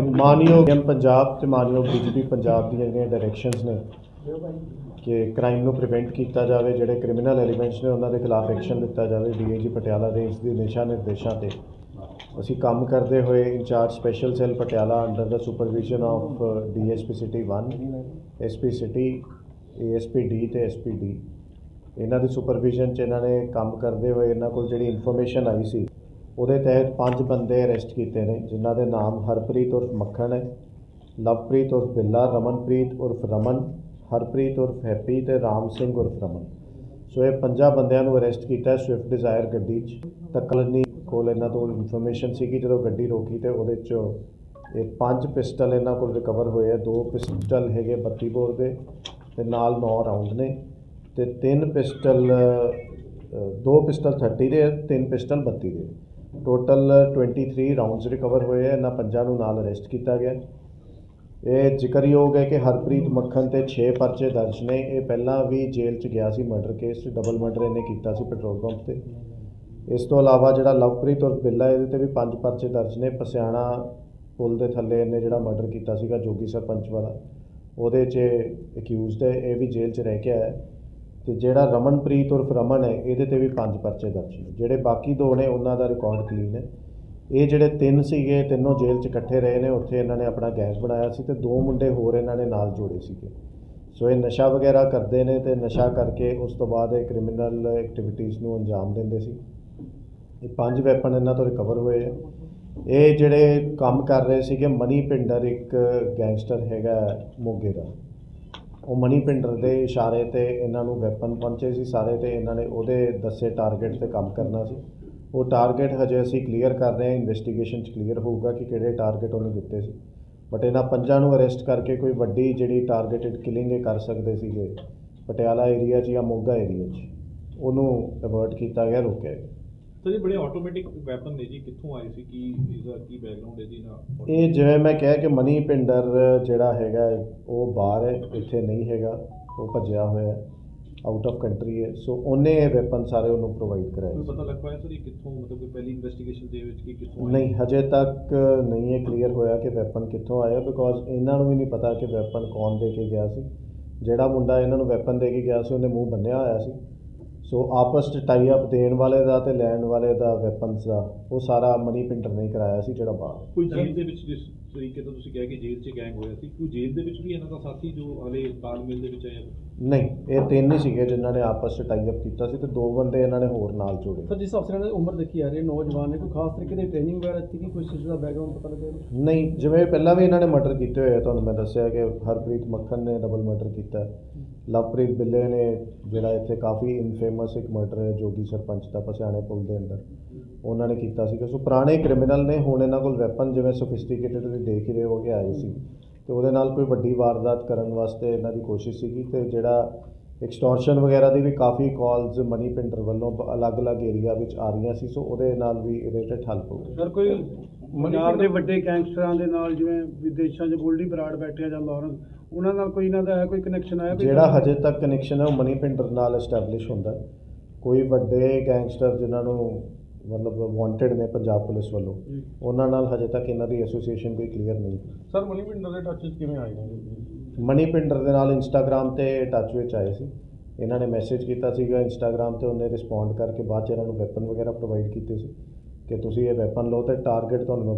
ਮਾਨਯੋਗ ਐਮ ਪੰਜਾਬ ਤੇ ਮਾਨਯੋਗ ਡੀਜੀਪੀ ਪੰਜਾਬ ਦੀਆਂ ਜਿਹੜੀਆਂ ਡਾਇਰੈਕਸ਼ਨਸ ਨੇ ਕਿ ਕ੍ਰਾਈਮ ਨੂੰ ਪ੍ਰੀਵੈਂਟ ਕੀਤਾ ਜਾਵੇ, ਜਿਹੜੇ ਕ੍ਰਿਮੀਨਲ ਐਲੀਮੈਂਟਸ ਨੇ ਉਹਨਾਂ ਦੇ ਖਿਲਾਫ ਐਕਸ਼ਨ ਲਿੱਤਾ ਜਾਵੇ ਡੀਏਜੀ ਪਟਿਆਲਾ ਦੇ ਇਸ ਦੇ ਦਿਸ਼ਾ ਨਿਰਦੇਸ਼ਾਂ ਤੇ। ਅਸੀਂ ਕੰਮ ਕਰਦੇ ਹੋਏ in-charge special cell Patiala under the supervision of DSP city 1 SP city ASP D ਤੇ ਐਸਪੀ ਡੀ ਇਹਨਾਂ ਦੇ ਸੁਪਰਵਿਜ਼ਨ 'ਚ ਇਹਨਾਂ ਨੇ ਕੰਮ ਕਰਦੇ ਹੋਏ ਇਹਨਾਂ ਕੋਲ ਜਿਹੜੀ ਇਨਫੋਰਮੇਸ਼ਨ ਆਈ ਸੀ ਉਹਦੇ ਤਹਿਤ ਪੰਜ ਬੰਦੇ ਅਰੈਸਟ ਕੀਤੇ ਨੇ, ਜਿਨ੍ਹਾਂ ਦੇ ਨਾਮ ਹਰਪ੍ਰੀਤ ਉਰਫ ਮੱਖਣ ਹੈ, ਲਵਪ੍ਰੀਤ ਉਰਫ ਬਿੱਲਾ, ਰਮਨਪ੍ਰੀਤ ਉਰਫ ਰਮਨ, ਹਰਪ੍ਰੀਤ ਉਰਫ ਹੈਪੀ ਤੇ ਰਾਮ ਸਿੰਘ ਉਰਫ ਰਮਨ। ਸੋ ਇਹ ਪੰਜਾਂ ਬੰਦਿਆਂ ਨੂੰ ਅਰੈਸਟ ਕੀਤਾ ਸਵਿਫਟ ਡਿਜ਼ਾਇਰ ਗੱਡੀ 'ਚ। ਤਕਲਨੀ ਕੋਲ ਇਹਨਾਂ ਤੋਂ ਇਨਫੋਰਮੇਸ਼ਨ ਸੀ ਕਿ ਜਦੋਂ ਗੱਡੀ ਰੋਕੀ ਤੇ ਉਹਦੇ 'ਚ ਇਹ ਪੰਜ ਪਿਸਟਲ ਇਹਨਾਂ ਕੋਲ ਰਿਕਵਰ ਹੋਏ ਆ। ਦੋ ਪਿਸਟਲ ਹੈਗੇ 32 ਬੋਰ ਦੇ ਤੇ ਨਾਲ 9 ਰਾਉਂਡ ਨੇ ਤੇ ਤਿੰਨ ਪਿਸਟਲ ਦੋ ਪਿਸਟਲ 30 ਦੇ ਤਿੰਨ ਪਿਸਟਲ 32 ਦੇ ਟੋਟਲ 23 ਰਾਉਂਡਸ ਰਿਕਵਰ ਹੋਏ ਆ ਇਹਨਾਂ ਪੰਜਾਂ ਨੂੰ ਨਾਲ ਅਰੈਸਟ ਕੀਤਾ ਗਿਆ ਇਹ ਜ਼ਿਕਰਯੋਗ ਹੈ ਕਿ ਹਰਪ੍ਰੀਤ ਮੱਖਣ ਤੇ 6 ਪਰਚੇ ਦਰਜ ਨੇ। ਇਹ ਪਹਿਲਾਂ ਵੀ ਜੇਲ੍ਹ 'ਚ ਗਿਆ ਸੀ। ਮਰਡਰ ਕੇਸ 'ਚ ਡਬਲ ਮਰਡਰ ਇਹਨੇ ਕੀਤਾ ਸੀ ਪੈਟਰੋਲ ਪੰਪ ਤੇ। ਇਸ ਤੋਂ ਇਲਾਵਾ ਜਿਹੜਾ ਲਵਪ੍ਰੀਤ ਔਰ ਬਿੱਲਾ ਇਹਦੇ ਤੇ ਵੀ ਪੰਜ ਪਰਚੇ ਦਰਜ ਨੇ। ਪਸਿਆਣਾ ਪੁਲ ਦੇ ਥੱਲੇ ਇਹਨੇ ਜਿਹੜਾ ਮਰਡਰ ਕੀਤਾ ਸੀਗਾ, ਜੋਗੀ ਸਰਪੰਚ ਵਾਲਾ। ਉਹਦੇ 'ਚ ਅਕਿਊਜ਼ਡ ਹੈ। ਇਹ ਵੀ ਜੇਲ੍ਹ 'ਚ ਰਹਿ ਕੇ ਆਇਆ ਤੇ ਜਿਹੜਾ ਰਮਨਪ੍ਰੀਤ ਉਰਫ ਰਮਨ ਹੈ, ਇਹਦੇ ਤੇ ਵੀ ਪੰਜ ਪਰਚੇ ਦਰਜ ਨੇ। ਜਿਹੜੇ ਬਾਕੀ ਦੋ ਨੇ, ਉਹਨਾਂ ਦਾ ਰਿਕਾਰਡ ਕਲੀਨ ਹੈ। ਇਹ ਜਿਹੜੇ ਤਿੰਨ ਸੀਗੇ, ਤਿੰਨੋਂ ਜੇਲ੍ਹ 'ਚ ਇਕੱਠੇ ਰਹੇ ਨੇ, ਉੱਥੇ ਇਹਨਾਂ ਨੇ ਆਪਣਾ ਗੈਂਗ ਬਣਾਇਆ ਸੀ ਤੇ ਦੋ ਮੁੰਡੇ ਹੋਰ ਇਹਨਾਂ ਨੇ ਨਾਲ ਜੋੜੇ ਸੀਗੇ। ਸੋ ਇਹ ਨਸ਼ਾ ਵਗੈਰਾ ਕਰਦੇ ਨੇ ਤੇ ਨਸ਼ਾ ਕਰਕੇ ਉਸ ਤੋਂ ਬਾਅਦ ਇਹ ਕ੍ਰਿਮੀਨਲ ਐਕਟੀਵਿਟੀਜ਼ ਨੂੰ ਅੰਜਾਮ ਦਿੰਦੇ ਸੀ। ਇਹ ਪੰਜ ਵੈਪਨ ਇਹਨਾਂ ਤੋਂ ਰਿਕਵਰ ਹੋਏ ਆ। ਇਹ ਜਿਹੜੇ ਕੰਮ ਕਰ ਰਹੇ ਸੀਗੇ, ਮਨੀ ਪਿੰਡਰ ਇੱਕ ਗੈਂਗਸਟਰ ਹੈਗਾ, ਮੋਗੇ ਦਾ। ਉਹ ਮਨੀ ਪਿੰਡਰ ਦੇ ਇਸ਼ਾਰੇ ਤੇ ਇਹਨਾਂ ਨੂੰ ਵੈਪਨ ਪਹੁੰਚੇ ਸੀ, ਸਾਰੇ ਤੇ ਇਹਨਾਂ ਨੇ ਉਹਦੇ ਦੱਸੇ ਟਾਰਗੇਟ ਤੇ ਕੰਮ ਕਰਨਾ ਸੀ। ਉਹ ਟਾਰਗੇਟ ਹਜੇ ਅਸੀਂ ਕਲੀਅਰ ਕਰ ਰਹੇ ਹਾਂ ਇਨਵੈਸਟੀਗੇਸ਼ਨ 'ਚ ਕਲੀਅਰ ਹੋਊਗਾ ਕਿ ਕਿਹੜੇ ਟਾਰਗੇਟ ਉਹਨੂੰ ਦਿੱਤੇ ਸੀ। ਬਟ ਇਹਨਾਂ ਪੰਜਾਂ ਨੂੰ ਅਰੈਸਟ ਕਰਕੇ ਕੋਈ ਵੱਡੀ ਜਿਹੜੀ ਟਾਰਗੇਟਡ ਕਿਲਿੰਗ ਇਹ ਕਰ ਸਕਦੇ ਸੀਗੇ, ਪਟਿਆਲਾ ਏਰੀਆ 'ਚ ਜਾਂ ਮੋਗਾ ਏਰੀਆ 'ਚ। ਉਹਨੂੰ ਅਵਰਟ ਕੀਤਾ ਗਿਆ, ਰੋਕਿਆ ਗਿਆ। ਸਰ ਇਹ ਬੜੇ ਆਟੋਮੈਟਿਕ ਵੈਪਨ ਨੇ ਜੀ ਕਿੱਥੋਂ ਆਏ ਸੀ? ਕੀ ਇਸਦਾ ਕੀ ਬੈਕਗ੍ਰਾਉਂਡ ਹੈ ਜੀ ਨਾ ਇਹ ਜਿਵੇਂ ਮੈਂ ਕਿਹਾ ਕਿ ਮਨੀ ਪਿੰਡਰ ਜਿਹੜਾ ਹੈਗਾ ਉਹ ਬਾਹਰ ਹੈ ਇੱਥੇ ਨਹੀਂ ਹੈਗਾ ਉਹ ਭੱਜਿਆ ਹੋਇਆ ਹੈ ਆਊਟ ਆਫ ਕੰਟਰੀ ਹੈ ਸੋ ਉਹਨੇ ਇਹ ਵੈਪਨ ਸਾਰੇ ਉਹਨੂੰ ਪ੍ਰੋਵਾਈਡ ਕਰਾਏ ਕੋਈ ਪਤਾ ਲੱਗ ਪਾਇਆ ਸਰ ਇਹ ਕਿੱਥੋਂ ਮਤਲਬ ਕੋਈ ਪਹਿਲੀ ਇਨਵੈਸਟੀਗੇਸ਼ਨ ਦੇ ਵਿੱਚ ਕੀ ਕਿੱਥੋਂ? ਨਹੀਂ ਹਜੇ ਤੱਕ ਨਹੀਂ ਇਹ ਕਲੀਅਰ ਹੋਇਆ ਕਿ ਵੈਪਨ ਕਿੱਥੋਂ ਆਇਆ ਬਿਕੋਜ਼ ਇਹਨਾਂ ਨੂੰ ਵੀ ਨਹੀਂ ਪਤਾ ਕਿ ਵੈਪਨ ਕੌਣ ਦੇ ਕੇ ਗਿਆ ਸੀ। ਜਿਹੜਾ ਮੁੰਡਾ ਇਹਨਾਂ ਨੂੰ ਵੈਪਨ ਦੇ ਕੇ ਗਿਆ ਸੀ ਉਹਨੇ ਮੂੰਹ ਬੰਨਿਆ ਹੋਇਆ ਸੀ। ਸੋ ਆਪਸ 'ਚ ਟਾਈ ਅਪ ਦੇਣ ਵਾਲੇ ਦਾ ਤੇ ਲੈਣ ਵਾਲੇ ਦਾ ਵੈਪਨਸ ਦਾ ਉਹ ਸਾਰਾ ਮਨੀ ਪਿੰਡਰ ਨੇ ਕਰਾਇਆ ਸੀ ਜਿਹੜਾ ਬਾਹਰ ਕੋਈ ਜੇਲ੍ਹ ਦੇ ਵਿੱਚ ਜਿਸ ਤਰੀਕੇ ਤੋਂ ਤੁਸੀਂ ਕਿਹਾ ਕਿ ਜੇਲ੍ਹ 'ਚ ਗੈਂਗ ਹੋਇਆ ਸੀ ਕੋਈ ਜੇਲ੍ਹ ਦੇ ਵਿੱਚ ਵੀ ਇਹਨਾਂ ਦਾ ਸਾਥੀ ਜੋ ਹਲੇ ਤਾਲਮੇਲ ਦੇ ਵਿੱਚ ਆਇਆ ਨਹੀਂ ਇਹ ਤਿੰਨ ਹੀ ਸੀਗੇ ਜਿਨ੍ਹਾਂ ਨੇ ਆਪਸ 'ਚ ਟਾਈ ਅਪ ਕੀਤਾ ਸੀ ਤੇ ਦੋ ਬੰਦੇ ਇਹਨਾਂ ਨੇ ਹੋਰ ਨਾਲ ਜੋੜੇ ਸਰ ਜਿਸ ਅਫਸਰਾਂ ਦੀ ਉਮਰ ਦੇਖੀ ਆ ਰਹੀ ਹੈ ਨੌਜਵਾਨ ਨੇ ਕੋਈ ਖਾਸ ਤਰੀਕੇ ਦੀ ਟ੍ਰੇਨਿੰਗ ਵਗੈਰਾ ਦਿੱਤੀ ਕਿ ਕੋਈ ਚੀਜ਼ ਦਾ ਬੈਕਗ੍ਰਾਉਂਡ ਪਤਾ ਲੱਗਿਆ? ਨਹੀਂ ਜਿਵੇਂ ਪਹਿਲਾਂ ਵੀ ਇਹਨਾਂ ਨੇ ਮਰਡਰ ਕੀਤੇ ਹੋਏ ਆ ਤੁਹਾਨੂੰ ਮੈਂ ਦੱਸਿਆ ਕਿ ਹਰਪ੍ਰੀਤ ਮੱਖਣ ਨੇ ਡਬਲ ਮਰਡਰ ਕੀਤਾ ਹੈ। ਲਵਪ੍ਰੀਤ ਬਿੱਲੇ ਨੇ ਜਿਹੜਾ ਇੱਥੇ ਕਾਫੀ ਇਨਫੇਮਸ ਇੱਕ ਮਰਡਰ ਹੈ ਜੋਗੀ ਸਰਪੰਚ ਦਾ ਪਸਿਆਣੇ ਪੁਲ ਦੇ ਅੰਦਰ। ਉਹਨਾਂ ਨੇ ਕੀਤਾ ਸੀਗਾ। ਸੋ ਪੁਰਾਣੇ ਕ੍ਰਿਮੀਨਲ ਨੇ ਹੁਣ ਇਹਨਾਂ ਕੋਲ ਵੈਪਨ ਜਿਵੇਂ ਸੋਫਿਸਟੀਕੇਟਡ ਵੀ ਦੇਖ ਹੀ ਰਹੇ ਹੋ ਕੇ ਆਏ ਸੀ। ਤੇ ਉਹਦੇ ਨਾਲ ਕੋਈ ਵੱਡੀ ਵਾਰਦਾਤ ਕਰਨ ਵਾਸਤੇ ਇਹਨਾਂ ਦੀ ਕੋਸ਼ਿਸ਼ ਸੀਗੀ ਤੇ ਜਿਹੜਾ ਐਕਸਟੋਰਸ਼ਨ ਵਗੈਰਾ ਦੀ ਵੀ ਕਾਫੀ ਕਾਲਸ ਮਨੀ ਪਿੰਡਰ ਵੱਲੋਂ ਅਲੱਗ-ਅਲੱਗ ਏਰੀਆ ਵਿੱਚ ਆ ਰਹੀਆਂ ਸੀ ਸੋ ਉਹਦੇ ਨਾਲ ਵੀ ਇਹਦੇ ਤੇ ਠੱਲ ਪਊ। ਸਰ ਕੋਈ ਪੰਜਾਬ ਦੇ ਵੱਡੇ ਗੈਂਗਸਟਰਾਂ ਦੇ ਨਾਲ ਜਿਵੇਂ ਵਿਦੇਸ਼ਾਂ 'ਚ ਗੋਲਡੀ ਬਰਾੜ ਬੈਠੇ ਆ ਜਾਂ ਲਾਰੈਂਸ ਉਹਨਾਂ ਨਾਲ ਕੋਈ ਇਹਨਾਂ ਦਾ ਹੈ ਕੋਈ ਕਨੈਕਸ਼ਨ ਆਇਆ ਕੋਈ ਜਿਹੜਾ ਹਜੇ ਤੱਕ ਕਨੈਕਸ਼ਨ ਹੈ ਉਹ ਮਨੀ ਪਿੰਡਰ ਨਾਲ ਐਸਟੈਬਲਿਸ਼ ਹੁੰਦਾ। ਕੋਈ ਵੱਡੇ ਗੈਂਗਸਟਰ ਜਿਨ੍ਹਾਂ ਨੂੰ ਮਤਲਬ ਵਾਂਟਡ ਨੇ ਪੰਜਾਬ ਪੁਲਿਸ ਵੱਲੋਂ। ਉਹਨਾਂ ਨਾਲ ਹਜੇ ਤੱਕ ਇਹਨਾਂ ਦੀ ਐਸੋਸੀਏਸ਼ਨ ਕੋਈ ਕਲੀਅਰ ਨਹੀਂ। ਸਰ ਮਨੀ ਪਿੰਡਰ ਦੇ ਟੱਚ ਕਿਵੇਂ ਆਏ ਨੇ? ਮਨੀ ਪਿੰਡਰ ਦੇ ਨਾਲ ਇੰਸਟਾਗ੍ਰam ਤੇ ਟੱਚ ਵਿੱਚ ਆਏ ਸੀ। ਇਹਨਾਂ ਨੇ ਮੈਸੇਜ ਕੀਤਾ ਸੀਗਾ ਇੰਸਟਾਗ੍ਰam ਤੇ ਉਹਨੇ ਰਿਸਪੌਂਡ ਕਰਕੇ ਬਾਅਦ ਚ ਇਹਨਾਂ ਨੂੰ ਵੈਪਨ ਵਗੈਰਾ ਪ੍ਰੋਵਾਈਡ ਕੀਤੇ ਸੀ। ਕਿ ਤੁਸੀਂ ਇਹ ਵੈਪਨ ਲਓ ਤੇ ਟਾਰਗੇਟ ਤੁਹਾਨੂੰ ਮੈਂ